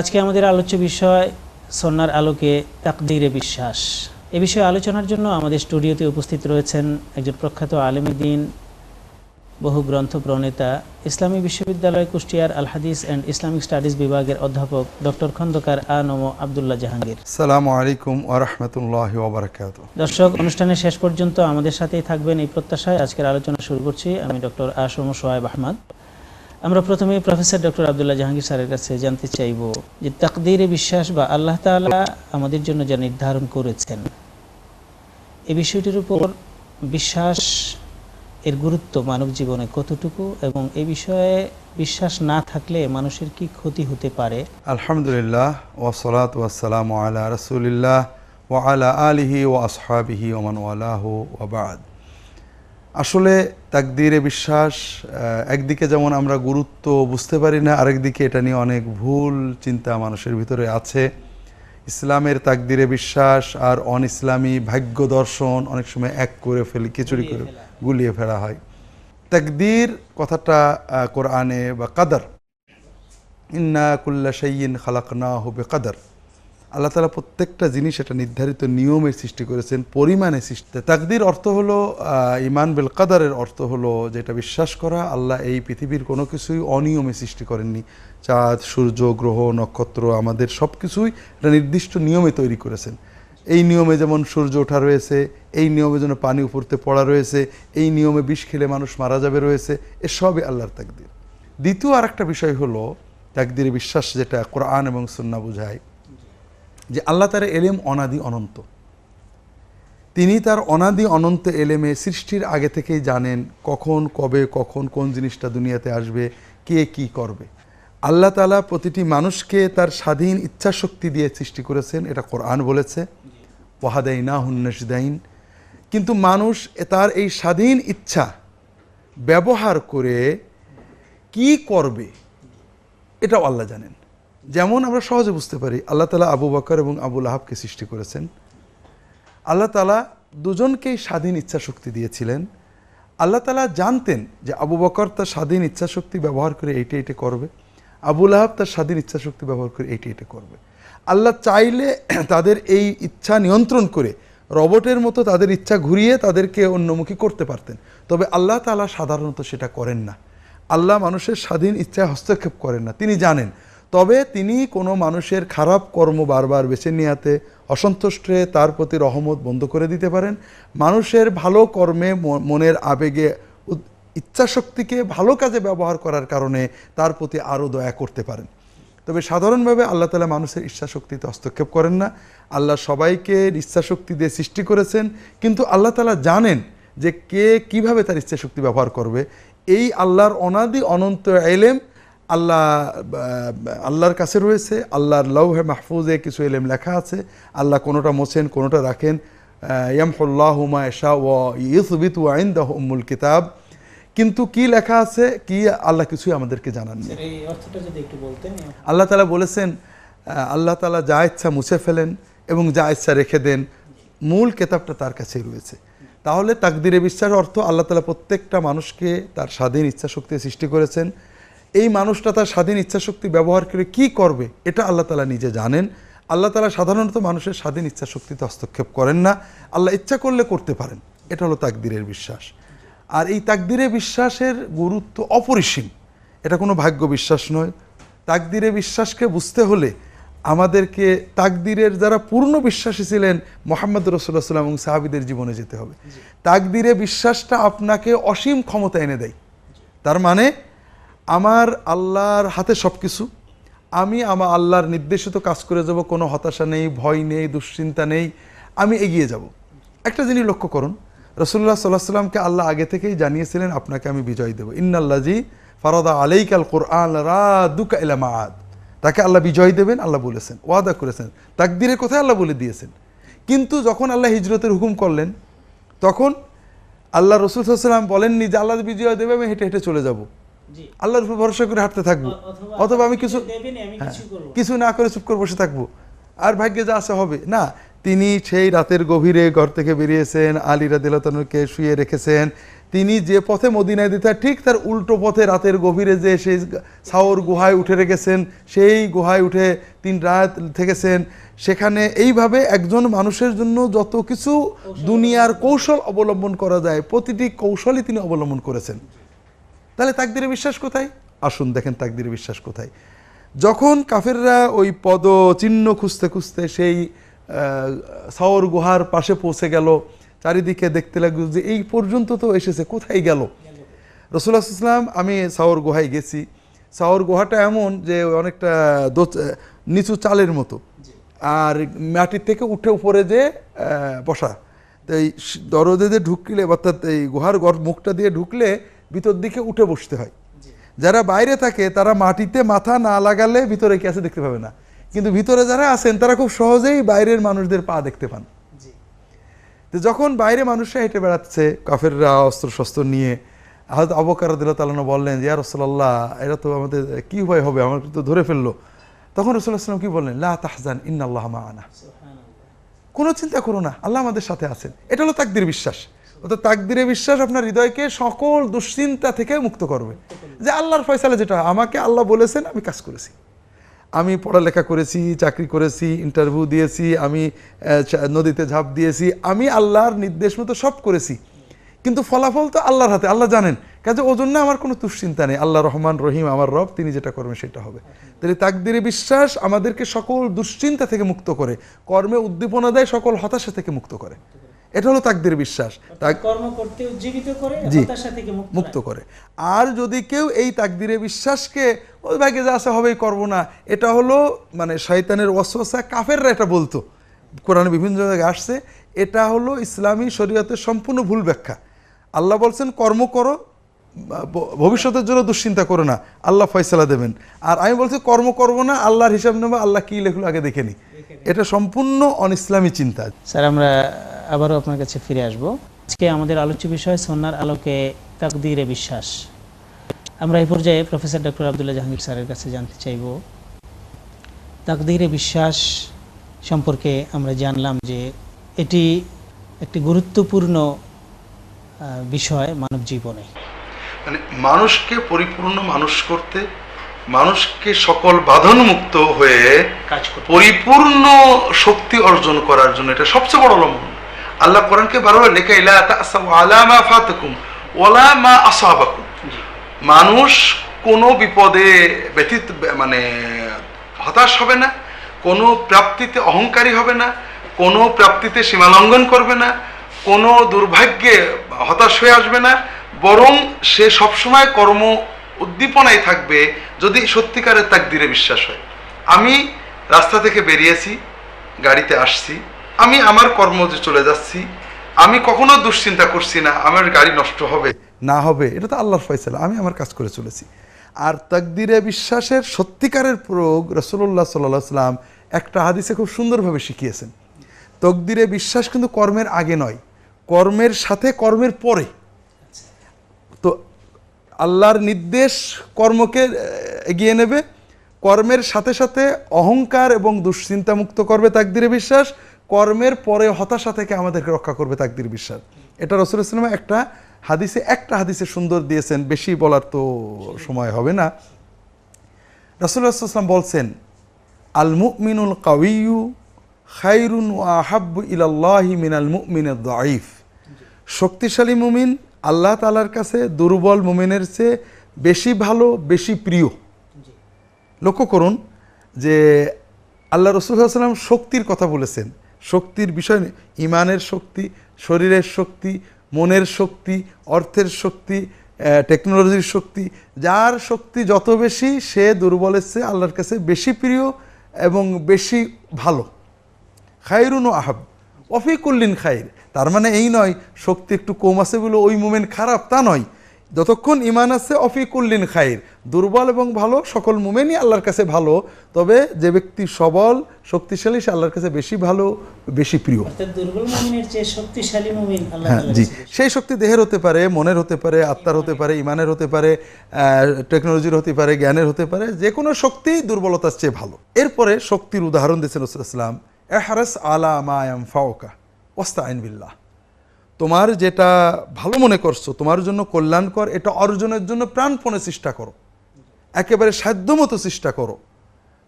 আজকে আমাদের আলোচ্য বিষয় সন্ন্যার আলোকে তাকদিরে বিশ্বাস। এ বিষয়ে আলোচনার জন্য আমাদের স্টুডিওতে উপস্থিত রয়েছেন একজন প্রখ্যাত আলেমদিন বহু গ্রন্থ প্রণেতা ইসলামী বিশ্ববিদ্যালয় কুষ্টিয়ার আল হাদিস অ্যান্ড ইসলামিক স্টাডিজ বিভাগের অধ্যাপক ডক্টর খন্দকার আ নম আবদুল্লাহ জাহাঙ্গীর। সালামু আলাইকুম ওরহমতুল্লাহ ওবরাকাত দর্শক অনুষ্ঠানের শেষ পর্যন্ত আমাদের সাথেই থাকবেন এই প্রত্যাশায় আজকের আলোচনা শুরু করছি। আমি ডক্টর আসম সোয়েব আহমদ। আমরা প্রথমে প্রফেসর ডক্টর আবদুল্লাহ জাহাঙ্গীর স্যারের কাছে জানতে চাইব যে তাকদিরে বিশ্বাস বা আল্লাহ তাআলা আমাদের জন্য যা নির্ধারণ করেছেন এই বিষয়টির উপর বিশ্বাস, এর গুরুত্ব মানব জীবনে কতটুকু এবং এ বিষয়ে বিশ্বাস না থাকলে মানুষের কি ক্ষতি হতে পারে? আলহামদুলিল্লাহ ওসলাত ওয়াসালাম আলা রসুলিল্লাহ ও আলা আলিহি ও আসহাবিহি ওমান ওয়ালাহ ওবাদ আসলে তাকদিরে বিশ্বাস একদিকে যেমন আমরা গুরুত্ব বুঝতে পারি না আরেকদিকে এটা নিয়ে অনেক ভুল চিন্তা মানুষের ভিতরে আছে। ইসলামের তাকদিরে বিশ্বাস আর অন ইসলামী ভাগ্য দর্শন অনেক সময় এক করে ফেলি খিচুড়ি করে গুলিয়ে ফেলা হয়। তাকদির কথাটা কোরআনে বা কাদার ইন্না কুল্লা শাইয়িন খালাকনা হবে কাদার আল্লাহ তালা প্রত্যেকটা জিনিস এটা নির্ধারিত নিয়মের সৃষ্টি করেছেন, পরিমাণে সৃষ্টি তাকদির অর্থ হলো ইমান বেল কাদারের অর্থ হলো যেটা বিশ্বাস করা, আল্লাহ এই পৃথিবীর কোনো কিছুই অনিয়মে সৃষ্টি করেননি। চাঁদ, সূর্য, গ্রহ, নক্ষত্র আমাদের সব কিছুই একটা নির্দিষ্ট নিয়মে তৈরি করেছেন। এই নিয়মে যেমন সূর্য ওঠা রয়েছে, এই নিয়মে যেন পানি উপরতে পড়া রয়েছে, এই নিয়মে বিষ খেলে মানুষ মারা যাবে রয়েছে এসবই আল্লাহর তাকদির। দ্বিতীয় আর একটা বিষয় হলো, তাকদিরে বিশ্বাস যেটা কোরআন এবং সুন্না বোঝায় যে আল্লাহ তার এলেম অনাদি অনন্ত। তিনি তার অনাদি অনন্ত এলেমে সৃষ্টির আগে থেকেই জানেন কখন, কবে, কখন, কোন জিনিসটা দুনিয়াতে আসবে, কে কি করবে। আল্লাহ তালা প্রতিটি মানুষকে তার স্বাধীন ইচ্ছা শক্তি দিয়ে সৃষ্টি করেছেন, এটা কোরআন বলেছে। ওয়াহাদাই না হুন্নাসদাইন কিন্তু মানুষ তার এই স্বাধীন ইচ্ছা ব্যবহার করে কি করবে, এটাও আল্লাহ জানেন। যেমন আমরা সহজে বুঝতে পারি, আল্লাহ তালা আবু বকর এবং আবুল আহাবকে সৃষ্টি করেছেন। আল্লাহ তালা দুজনকেই স্বাধীন ইচ্ছা শক্তি দিয়েছিলেন। আল্লাহ তালা জানতেন যে আবু বকর তার স্বাধীন ইচ্ছা শক্তি ব্যবহার করে এইটা এইটা করবে। আবুল আহাব তার স্বাধীন ইচ্ছা শক্তি ব্যবহার করে এইটা এইটা করবে। আল্লাহ চাইলে তাদের এই ইচ্ছা নিয়ন্ত্রণ করে রবটের মতো তাদের ইচ্ছা ঘুরিয়ে তাদেরকে অন্যমুখী করতে পারতেন। তবে আল্লাহ তালা সাধারণত সেটা করেন না। আল্লাহ মানুষের স্বাধীন ইচ্ছায় হস্তক্ষেপ করেন না। তিনি জানেন তবে তিনি কোনো মানুষের খারাপ কর্ম বারবার বেছে নেওয়াতে অসন্তুষ্ট হয়ে তার প্রতি রহমত বন্ধ করে দিতে পারেন। মানুষের ভালো কর্মে মনের আবেগে ইচ্ছাশক্তিকে ভালো কাজে ব্যবহার করার কারণে তার প্রতি আরও দয়া করতে পারেন। তবে সাধারণভাবে আল্লাহ তালা মানুষের ইচ্ছাশক্তিতে হস্তক্ষেপ করেন না। আল্লাহ সবাইকে ইচ্ছাশক্তি দিয়ে সৃষ্টি করেছেন, কিন্তু আল্লাহ তালা জানেন যে কে কীভাবে তার ইচ্ছাশক্তি ব্যবহার করবে। এই আল্লাহর অনাদি অনন্ত এলেম আল্লাহ আল্লাহর কাছে রয়েছে আল্লাহর লৌহে মাহফুজে কিছু এলেম লেখা আছে আল্লাহ কোনোটা মোছেন কোনোটা রাখেন। ইয়ামহুল্লাহুমা এশা ও ইউসবিত ওয়াইন দা উম্মুল কিতাব। কিন্তু কি লেখা আছে কি আল্লাহ কিছুই আমাদেরকে জানান নেই এই অর্থটা যদি একটু বলতেন আল্লাহ তালা বলেছেন আল্লাহ তালা যা ইচ্ছা মুছে ফেলেন এবং যা ইচ্ছা রেখে দেন মূল কেতাবটা তার কাছেই রয়েছে। তাহলে তাকদিরে বিশ্বাস অর্থ আল্লাহ তালা প্রত্যেকটা মানুষকে তার স্বাধীন ইচ্ছা শক্তি সৃষ্টি করেছেন। এই মানুষটা তার স্বাধীন ইচ্ছাশক্তি ব্যবহার করে কি করবে এটা আল্লাহ তালা নিজে জানেন। আল্লাহ তালা সাধারণত মানুষের স্বাধীন ইচ্ছাশক্তিতে হস্তক্ষেপ করেন না। আল্লাহ ইচ্ছা করলে করতে পারেন। এটা হলো তাকদিরের বিশ্বাস। আর এই তাকদিরে বিশ্বাসের গুরুত্ব অপরিসীম। এটা কোনো ভাগ্য বিশ্বাস নয়। তাকদিরে বিশ্বাসকে বুঝতে হলে আমাদেরকে তাকদিরের যারা পূর্ণ বিশ্বাসী ছিলেন মোহাম্মদ রসুল্লাহ সাল্লাম এবং সাহাবিদের জীবনে যেতে হবে। তাকদিরে বিশ্বাসটা আপনাকে অসীম ক্ষমতা এনে দেয়। তার মানে আমার আল্লাহর হাতে সব কিছু আমি আমার আল্লাহর নির্দেশিত কাজ করে যাব, কোনো হতাশা নেই, ভয় নেই, দুশ্চিন্তা নেই, আমি এগিয়ে যাব। একটা জিনিস লক্ষ্য করুন রসুল্লাহ সাল্লাহ সাল্লামকে আল্লাহ আগে থেকেই জানিয়েছিলেন, আপনাকে আমি বিজয় দেবো। ইন্নাল্লাজি ফারাদা আলাইকাল কোরআন রাদুকা ইলা মাআদ। তাকে আল্লাহ বিজয় দেবেন, আল্লাহ বলেছেন, ওয়াদা করেছেন তাকদিরে কোথায় আল্লাহ বলে দিয়েছেন। কিন্তু যখন আল্লাহ হিজরতের হুকুম করলেন, তখন আল্লাহ রসুল সাল্লাম বলেননি যে আল্লাহ বিজয় দেবে, আমি হেঁটে হেঁটে চলে যাব। আল্লাহর উপর ভরসা করে হাঁটতে থাকব। অথবা আমি কিছু হ্যাঁ, কিছু না। করে চুপ করে বসে থাকব। আর ভাগ্যে যা আছে হবে। না তিনি সেই রাতের গভীরে ঘর থেকে বেরিয়েছেন আলী রাদিল্লাহকে শুয়ে রেখেছেন। তিনি যে পথে মদিনায় দিতে ঠিক তার উল্টো পথে রাতের গভীরে যে সেই সাওর গুহায় উঠে রেখেছেন সেই গুহায় উঠে তিন রাত থেকেছেন। সেখানে এইভাবে একজন মানুষের জন্য যত কিছু দুনিয়ার কৌশল অবলম্বন করা যায় প্রতিটি কৌশলই তিনি অবলম্বন করেছেন। তাহলে তাকদিরে বিশ্বাস কোথায়? আসুন দেখেন তাকদিরে বিশ্বাস কোথায়। যখন কাফেররা ওই পদ চিহ্ন খুঁজতে খুঁজতে সেই সাওর গুহার পাশে পৌঁছে গেল, চারিদিকে দেখতে লাগল যে এই পর্যন্ত তো এসেছে, কোথায় গেল? রসুল্লাহ ইসলাম আমি সাওর গুহায় গেছি। সাওর গুহাটা এমন যে অনেকটা নিচু চালের মতো। আর মাটির থেকে উঠে উপরে যে বসা। তো এই দরজে দিয়ে ঢুকলে, অর্থাৎ এই গুহার মুখটা দিয়ে ঢুকলে ভিতর দিকে উঠে বসতে হয়। যারা বাইরে থাকে তারা মাটিতে মাথা না লাগালে ভিতরে কি আছে দেখতে পাবে না। কিন্তু ভিতরে যারা আছেন তারা খুব সহজেই বাইরের মানুষদের পা দেখতে পান। তো যখন বাইরে মানুষরা হেঁটে বেড়াচ্ছে কাফেররা অস্ত্র শস্ত্র নিয়ে হয়তো আবকার তালানো বললেন যে রসল্লাহ এরা তো আমাদের কি উপায় হবে? আমার তো ধরে ফেলল। তখন রসুল্লাহ সাল্লাম কি বললেন? লা তাহজান ইন্নাল্লাহ মা'ানা কোনো চিন্তা করো না আল্লাহ আমাদের সাথে আছেন। এটা হলো তাকদির বিশ্বাস। অর্থাৎ তাকদিরে বিশ্বাস আপনার হৃদয়কে সকল দুশ্চিন্তা থেকে মুক্ত করবে। যে আল্লাহর ফয়সালা যেটা, আমাকে আল্লাহ বলেছেন, আমি কাজ করেছি। আমি পড়ালেখা করেছি, চাকরি করেছি ইন্টারভিউ দিয়েছি, আমি নদীতে ঝাঁপ দিয়েছি, আমি আল্লাহর নির্দেশ মতো সব করেছি। কিন্তু ফলাফল তো আল্লাহর হাতে, আল্লাহ জানেন। কাজে ও জন্য আমার কোনো দুশ্চিন্তা নেই। আল্লাহ রহমান রহিম, আমার রব, তিনি যেটা করবেন সেটা হবে। তাহলে তাকদিরে বিশ্বাস আমাদেরকে সকল দুশ্চিন্তা থেকে মুক্ত করে, কর্মে উদ্দীপনা দেয়, সকল হতাশা থেকে মুক্ত করে। এটা হলো তাকদির বিশ্বাস। জি। মুক্ত করে। আর যদি কেউ এই তাকদিরে বিশ্বাসকে ওই ভাগে যা আছে হবেই করব না। এটা হলো মানে শয়তানের অসা কাফেররা এটা বলতো। কোরআনে বিভিন্ন জায়গায় আসছে। এটা হলো ইসলামী শরীয়তের সম্পূর্ণ ভুল ব্যাখ্যা। আল্লাহ বলছেন কর্ম করো ভবিষ্যতের জন্য দুশ্চিন্তা করো না, আল্লাহ ফয়সালা দেবেন। আর আমি বলছি কর্ম করব না, আল্লাহর হিসাব নেব, আল্লাহ কি লেখলো আগে দেখে নি। এটা সম্পূর্ণ অন ইসলামী চিন্তা। স্যার, আমরা আবারও আপনার কাছে ফিরে আসব। আজকে আমাদের আলোচ্য বিষয় সন্ন্যার আলোকে তাকদিরে বিশ্বাস। আমরা এই পর্যায়ে প্রফেসর ডক্টর আবদুল্লাহ জাহাঙ্গীর স্যারের কাছে জানতে চাইব, তাকদিরে বিশ্বাস সম্পর্কে আমরা জানলাম যে এটি একটি গুরুত্বপূর্ণ বিষয় মানব জীবনে। মানে মানুষকে পরিপূর্ণ মানুষ করতে মানুষকে সকল বাঁধনমুক্ত হয়ে কাজ পরিপূর্ণ শক্তি অর্জন করার জন্য এটা সবচেয়ে বড় লম্বন। আল্লাহ কোরআনকে বারবার লেখা ইলা আলা মা ফাতাকুম ওয়ালা মা আসাবাকুম। মানুষ কোনো বিপদে ব্যতীত মানে হতাশ হবে না কোনো প্রাপ্তিতে অহংকারী হবে না কোনো প্রাপ্তিতে সীমালঙ্ঘন করবে না কোনো দুর্ভাগ্যে হতাশ হয়ে আসবে না বরং সে সবসময় কর্ম উদ্দীপনায় থাকবে যদি সত্যিকারের তাকদিরে বিশ্বাস হয়। আমি রাস্তা থেকে বেরিয়েছি, গাড়িতে আসছি, আমি আমার কর্মজে চলে যাচ্ছি, আমি কখনো দুশ্চিন্তা করছি না, আমার গাড়ি নষ্ট হবে। না হবে, এটা তো আল্লাহর ফয়সালা, আমি আমার কাজ করে চলেছি। আর তাকদিরে বিশ্বাসের সত্যিকারের প্রয়োগ রসুল্লাহ সাল্লাহ সাল্লাম একটা হাদিসে খুব সুন্দরভাবে শিখিয়েছেন। তকদিরে বিশ্বাস কিন্তু কর্মের আগে নয়, কর্মের সাথে কর্মের পরে। তো আল্লাহর নির্দেশ কর্মকে এগিয়ে নেবে, কর্মের সাথে সাথে অহংকার এবং দুশ্চিন্তা মুক্ত করবে তাকদিরে বিশ্বাস, কর্মের পরে হতাশা থেকে আমাদেরকে রক্ষা করবে তাকদির বিশ্বাস। এটা রসুল ইসলাম একটা হাদিসে একটা হাদিসে সুন্দর দিয়েছেন, বেশি বলার তো সময় হবে না। রসুল্লাহাম বলছেন আল মুমিনুল কাউইউ খাইরুন আহাব্বু ইলাল্লাহি মিনাল মুমিনের দাইফ শক্তিশালী মুমিন আল্লাহ তালার কাছে দুর্বল মুমিনের চেয়ে বেশি ভালো বেশি প্রিয়। লক্ষ্য করুন যে আল্লাহ রসুলাম শক্তির কথা বলেছেন। শক্তির বিষয় ইমানের শক্তি শরীরের শক্তি মনের শক্তি অর্থের শক্তি টেকনোলজির শক্তি। যার শক্তি যত বেশি সে দুর্বলের চেয়ে আল্লাহর কাছে বেশি প্রিয় এবং বেশি ভালো। খায়রুন ও আহাব। অফিকুল্লিন খাইর। তার মানে এই নয় শক্তি একটু কম আছে বলে ওই মুমেন্ট খারাপ তা নয়। যতক্ষণ ইমান আছে অফিকুল্লিন খাইর। দুর্বল এবং ভালো সকল মুমেনই আল্লাহর কাছে ভালো। তবে যে ব্যক্তি সবল শক্তিশালী সে আল্লাহর কাছে বেশি ভালো বেশি প্রিয়। হ্যাঁ জি। সেই শক্তি দেহের হতে পারে মনের হতে পারে আত্মার হতে পারে ইমানের হতে পারে টেকনোলজির হতে পারে জ্ঞানের হতে পারে যে কোনো শক্তি দুর্বলতার চেয়ে ভালো। এরপরে শক্তির উদাহরণ দিয়েছেন রসুলাম এহারেস আলা মায়াম ফাওকা ওস্তাইন বিল্লাহ তোমার যেটা ভালো মনে করছ, তোমার জন্য কল্যাণকর, এটা অর্জনের জন্য প্রাণপণে চেষ্টা করো। একেবারে সাধ্যমতো চেষ্টা করো।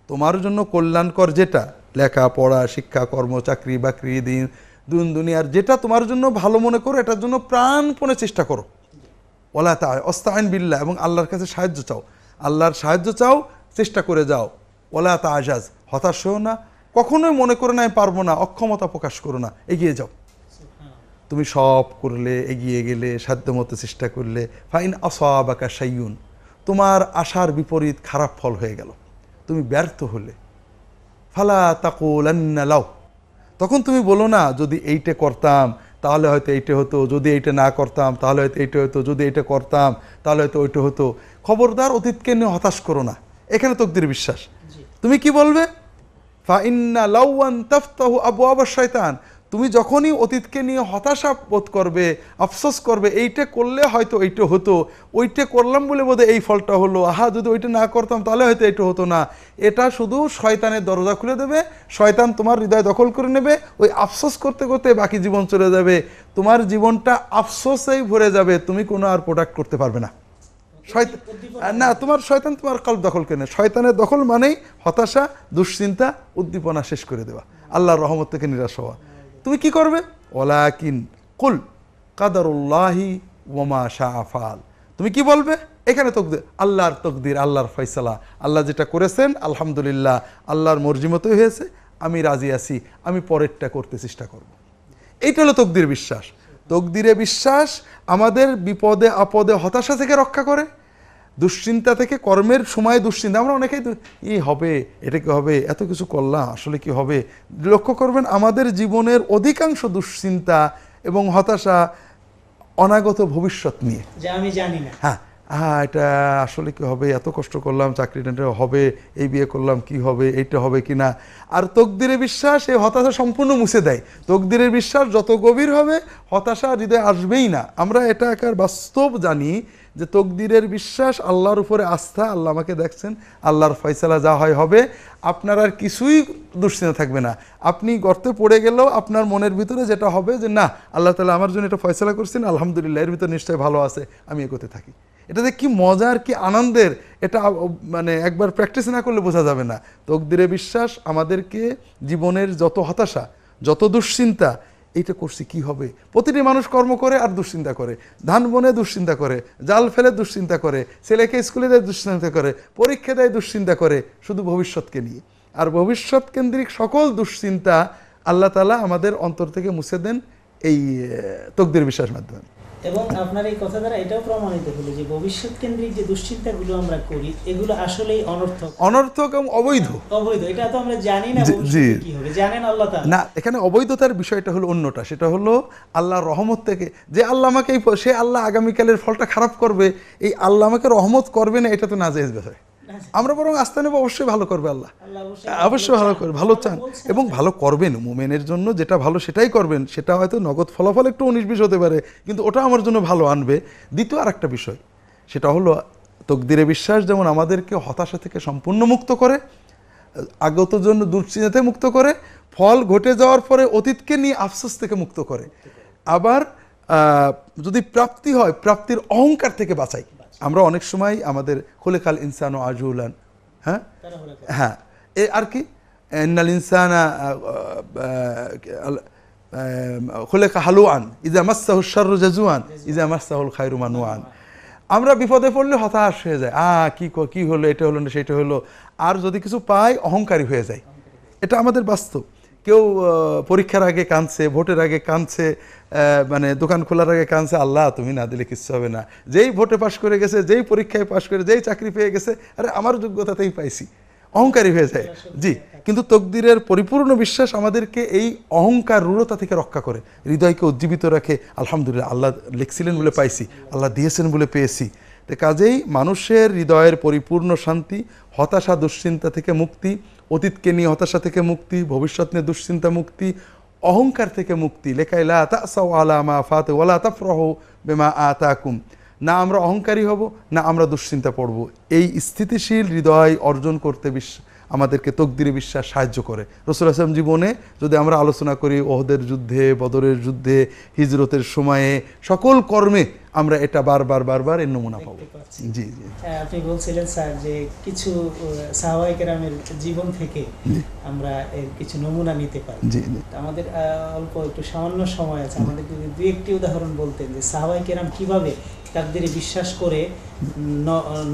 তোমার জন্য কল্যাণকর যেটা লেখা পড়া শিক্ষা, কর্ম, চাকরি, বাকরি, দিন, দুন, দুনিয়ার যেটা তোমার জন্য ভালো মনে করো, এটার জন্য প্রাণপণে চেষ্টা করো। ওলা তা অস্তায়ন বিল্লা এবং আল্লাহর কাছে সাহায্য চাও। আল্লাহর সাহায্য চাও, চেষ্টা করে যাও। ওলা তা আজাজ হতাশ হও না। কখনোই মনে করে না আমি পারব না অক্ষমতা প্রকাশ করো না এগিয়ে যাও। তুমি সব করলে এগিয়ে গেলে সাধ্যমতো চেষ্টা করলে ফাইন আসাবাকা সাইয়ুন তোমার আশার বিপরীত খারাপ ফল হয়ে গেল। তুমি ব্যর্থ হলে। ফালা তাকুলান্না লাও তখন তুমি বলো না যদি এইটা করতাম তাহলে হয়তো এইটা হতো যদি এইটা না করতাম তাহলে হয়তো এইটা হতো যদি এইটা করতাম তাহলে হয়তো ওইটা হতো। খবরদার অতীতকে নিয়ে হতাশ করো না। এখানে তকদির বিশ্বাস। তুমি কি বলবে? ফাইন্না লাউয়ান তাফতাহু আবু আবার শয়তান তুমি যখনই অতীতকে নিয়ে হতাশা বোধ করবে, আফসোস করবে, এইটা করলে হয়তো এইটা হতো, ওইটা করলাম বলে বোধ এই ফলটা হলো। আহা, যদি ওইটা না করতাম তাহলে হয়তো এটা হতো না। এটা শুধু শয়তানের দরজা খুলে দেবে, শয়তান তোমার হৃদয় দখল করে নেবে, ওই আফসোস করতে করতে বাকি জীবন চলে যাবে। তোমার জীবনটা আফসোসেই ভরে যাবে, তুমি কোনো আর প্রোডাক্ট করতে পারবে না। না, তোমার শয়তান তোমার কল্প দখল করে নেয়। শয়তানের দখল মানেই হতাশা, দুশ্চিন্তা, উদ্দীপনা শেষ করে দেওয়া। আল্লাহর রহমত থেকে নিরাশ হওয়া। তুমি কি করবে? ওলাকিন কুল কাদারুল্লাহি ওমা শাহ আফাল তুমি কি বলবে? এখানে তকদির। আল্লাহর তকদির, আল্লাহর ফয়সালা। আল্লাহ যেটা করেছেন, আলহামদুলিল্লাহ, আল্লাহর মর্জি মতোই হয়েছে। আমি রাজি আছি, আমি পরেরটা করতে চেষ্টা করব। এইটা হলো তকদির বিশ্বাস। তকদিরে বিশ্বাস আমাদের বিপদে আপদে হতাশা থেকে রক্ষা করে দুশ্চিন্তা থেকে কর্মের সময় দুশ্চিন্তা। আমরা অনেকেই ই হবে এটা কি হবে? এত কিছু করলাম আসলে কি হবে? লক্ষ্য করবেন আমাদের জীবনের অধিকাংশ দুশ্চিন্তা এবং হতাশা অনাগত ভবিষ্যৎ নিয়ে। আমি জানি না। হ্যাঁ। হ্যাঁ এটা আসলে কি হবে? এত কষ্ট করলাম চাকরিটা হবে, এই বিয়ে করলাম, কি হবে, এইটা হবে কি না? আর তকদিরে বিশ্বাস, এই হতাশা সম্পূর্ণ মুছে দেয়। তকদিরের বিশ্বাস যত গভীর হবে, হতাশা হৃদয়ে আসবেই না। আমরা এটা একার বাস্তব জানি যে তকদিরের বিশ্বাস আল্লাহর উপরে আস্থা, আল্লাহ আমাকে দেখছেন, আল্লাহর ফয়সালা যা হয় হবে, আপনার আর কিছুই দুশ্চিন্তা থাকবে না। আপনি গর্তে পড়ে গেলেও আপনার মনের ভিতরে যেটা হবে যে, না, আল্লাহ তালা আমার জন্য এটা ফয়সালা করছেন, আলহামদুলিল্লাহ, এর ভিতরে নিশ্চয়ই ভালো আছে, আমি এগোতে থাকি। এটাতে কি মজার, কি আনন্দের, এটা মানে একবার প্র্যাকটিস না করলে বোঝা যাবে না। তকদিরে বিশ্বাস, আমাদেরকে জীবনের যত হতাশা, যত দুশ্চিন্তা, এইটা করছি কি হবে? প্রতিটি মানুষ কর্ম করে আর দুশ্চিন্তা করে। ধান বনে দুশ্চিন্তা করে, জাল ফেলে দুশ্চিন্তা করে, ছেলেকে স্কুলে দেয় দুশ্চিন্তা করে, পরীক্ষা দেয় দুশ্চিন্তা করে, শুধু ভবিষ্যৎকে নিয়ে। আর ভবিষ্যৎ কেন্দ্রিক সকল দুশ্চিন্তা আল্লাহ তালা আমাদের অন্তর থেকে মুছে দেন এই তকদির বিশ্বাস মাধ্যমে। এবং আপনার এই কথা দ্বারা এটাও প্রমাণিত হলো যে ভবিষ্যৎ কেন্দ্রিক যে দুশ্চিন্তাগুলো আমরা করি এগুলো আসলেই অনর্থক। অনর্থক এবং অবৈধ। অবৈধ এটা তো আমরা জানি না। কি হবে জানেন আল্লাহ না এখানে অবৈধতার বিষয়টা হলো অন্যটা সেটা হলো আল্লাহর রহমত থেকে। যে আল্লাহ আমাকে সে আল্লাহ আগামীকালের ফলটা খারাপ করবে এই আল্লাহ আমাকে রহমত করবে না এটা তো না জায়েজ বিষয় আমরা বরং আস্থা নেব অবশ্যই ভালো করবে আল্লাহ। আল্লাহ অবশ্যই ভালো করবে। ভালো চান। এবং ভালো করবেন মোমেনের জন্য যেটা ভালো সেটাই করবেন সেটা হয়তো নগদ ফলাফল একটু উনিশ বিশ হতে পারে কিন্তু ওটা আমার জন্য ভালো আনবে। দ্বিতীয় আর একটা বিষয় সেটা হলো তকদিরে বিশ্বাস যেমন আমাদেরকে হতাশা থেকে সম্পূর্ণ মুক্ত করে আগত জন্য দুশ্চিন্তাতে মুক্ত করে ফল ঘটে যাওয়ার পরে অতীতকে নিয়ে আফসোস থেকে মুক্ত করে। আবার যদি প্রাপ্তি হয় প্রাপ্তির অহংকার থেকে বাঁচাই। আমরা অনেক সময় আমাদের খোলেখাল ইনসান ও আজুলান হ্যাঁ। হ্যাঁ। এ আর কি? ইন্নাল ইনসানা খুলেকা হালুয়ান ইজা মাসাহু শাররু জাজুয়ান ইজা মাসাহুল খায়রু মানুয়ান আমরা বিপদে পড়লে হতাশ হয়ে যায় আ কি ক- কি হলো এটা হলো না সেটা হলো। আর যদি কিছু পাই অহংকারী হয়ে যায় এটা আমাদের বাস্তব। কেউ পরীক্ষার আগে কাঁদছে, ভোটের আগে কাঁদছে মানে দোকান খোলার আগে কাঁদছে, আল্লাহ, তুমি না দিলে কিচ্ছু হবে না। যেই ভোটে পাশ করে গেছে, যেই পরীক্ষায় পাশ করে, যেই চাকরি পেয়ে গেছে, আরে আমার যোগ্যতাতেই পাইছি। অহংকারী হয়ে যায়। জি, কিন্তু তকদিরের পরিপূর্ণ বিশ্বাস আমাদেরকে এই অহংকার রূঢ়তা থেকে রক্ষা করে। হৃদয়কে উজ্জীবিত রাখে। আলহামদুলিল্লাহ, আল্লাহ লিখছিলেন বলে পাইছি, আল্লাহ দিয়েছেন বলে পেয়েছি। তো কাজেই মানুষের হৃদয়ের পরিপূর্ণ শান্তি, হতাশা, দুশ্চিন্তা থেকে মুক্তি অতীতকে নিয়ে হতাশা থেকে মুক্তি, ভবিষ্যৎ নিয়ে দুশ্চিন্তা মুক্তি, অহংকার থেকে মুক্তি। লেখাই লা তাসাউ আলা ফাতে ওলা তাফরহ বেমা আতাকুম। না আমরা অহংকারী হব, না আমরা দুশ্চিন্তা পড়ব। এই স্থিতিশীল হৃদয় অর্জন করতে বিশ্ব আমাদেরকে তকদিরে বিশ্বাস সাহায্য করে। রসুল আসলাম জীবনে যদি আমরা আলোচনা করি ওহদের যুদ্ধে বদরের যুদ্ধে হিজরতের সময়ে সকল কর্মে আমরা এটা বারবার বারবার এর নমুনা পাবো। জি জি। হ্যাঁ, আপনি বলছিলেন স্যার যে কিছু সাহাবাই কেরামের জীবন থেকে আমরা এর কিছু নমুনা নিতে পারি। জি আমাদের অল্প একটু সামান্য সময় আছে। আমাদের যদি দুই একটি উদাহরণ বলতেন যে সাহাবাই কেরাম কীভাবে তাকদিরে বিশ্বাস করে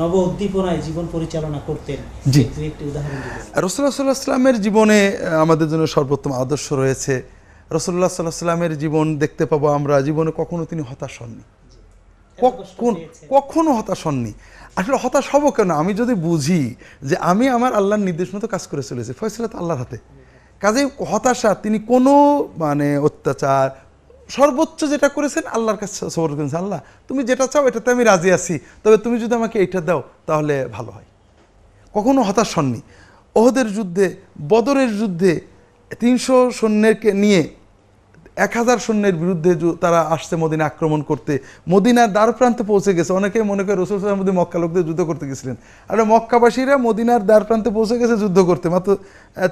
নব উদ্দীপনায় জীবন পরিচালনা করতেন। জি। একটি উদাহরণ রসুল্লাহ সাল্লাহ সাল্লামের জীবনে আমাদের জন্য সর্বোত্তম আদর্শ রয়েছে। রসুল্লাহ সাল্লাহ সাল্লামের জীবন দেখতে পাবো আমরা জীবনে কখনো তিনি হতাশ হননি। কখন কখনো হতাশ হননি। আসলে হতাশ হব কেন? আমি যদি বুঝি যে আমি আমার আল্লাহর নির্দেশ মতো কাজ করে চলেছি ফয়সলা তো আল্লাহর হাতে। কাজে হতাশা তিনি কোনো মানে অত্যাচার সর্বোচ্চ যেটা করেছেন, আল্লাহর কাছে সবর করেছেন, আল্লাহ, তুমি যেটা চাও এটাতে আমি রাজি আছি, তবে তুমি যদি আমাকে এইটা দাও, তাহলে ভালো হয়। কখনো হতাশ হননি। ওহদের যুদ্ধে, বদরের যুদ্ধে তিনশো সৈন্যকে নিয়ে, এক হাজার সৈন্যের বিরুদ্ধে তারা আসছে মদিনা আক্রমণ করতে। মদিনার দ্বার প্রান্তে পৌঁছে গেছে। অনেকে মনে করে রসুল সাল্লাম মধ্যে মক্কা লোকদের যুদ্ধ করতে গেছিলেন। আর মক্কাবাসীরা মদিনার দ্বার প্রান্তে পৌঁছে গেছে, যুদ্ধ করতে। মাত্র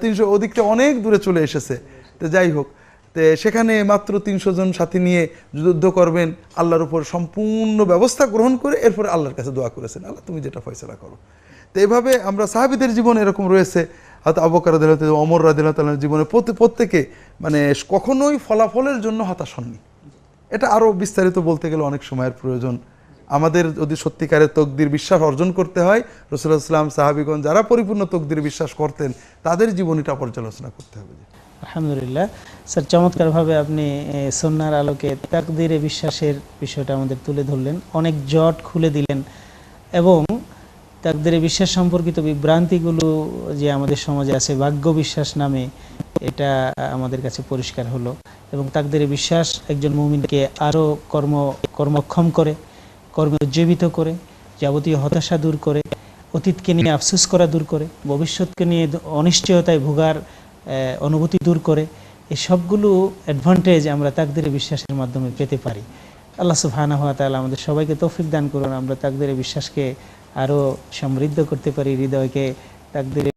তিনশো, ওদিকটা অনেক দূরে চলে এসেছে। তো যাই হোক তো সেখানে মাত্র তিনশো জন সাথী নিয়ে যুদ্ধ করবেন, আল্লাহর উপর সম্পূর্ণ ব্যবস্থা গ্রহণ করে এরপরে আল্লাহর কাছে দোয়া করেছেন। আল্লাহ, তুমি যেটা ফয়সলা করো। তো এভাবে আমরা সাহাবিদের জীবন এরকম রয়েছে। হয়তো আবকার অমর রাদিল্লাহ জীবনে প্রত্যে- প্রত্যেকে মানে কখনোই ফলাফলের জন্য হতাশ হননি। এটা আরও বিস্তারিত বলতে গেলে অনেক সময়ের প্রয়োজন। আমাদের যদি সত্যিকারের তকদির বিশ্বাস অর্জন করতে হয় রসুল্লাহ ইসলাম সাহাবিগণ যারা পরিপূর্ণ তকদির বিশ্বাস করতেন, তাদের জীবনীটা পর্যালোচনা করতে হবে আলহামদুলিল্লাহ। স্যার, চমৎকারভাবে আপনি সন্ন্যার আলোকে তাকদিরে বিশ্বাসের বিষয়টা আমাদের তুলে ধরলেন। অনেক জট খুলে দিলেন এবং তাকদিরে বিশ্বাস সম্পর্কিত বিভ্রান্তিগুলো যে আমাদের সমাজে আছে, ভাগ্য বিশ্বাস নামে এটা আমাদের কাছে পরিষ্কার হলো এবং তাকদিরে বিশ্বাস একজন মুমিনকে আরও কর্ম, কর্মক্ষম করে, কর্মে উজ্জীবিত করে, যাবতীয় হতাশা দূর করে, অতীতকে নিয়ে আফসোস করা দূর করে, ভবিষ্যৎকে নিয়ে অনিশ্চয়তায় ভোগার অনুভূতি দূর করে এই সবগুলো অ্যাডভান্টেজ আমরা তাকদের বিশ্বাসের মাধ্যমে পেতে পারি। আল্লাহ সুফানা হাত আমাদের সবাইকে তৌফিক দান করুন, আমরা তাকদের বিশ্বাসকে আরও সমৃদ্ধ করতে পারি, হৃদয়কে তাকদিরে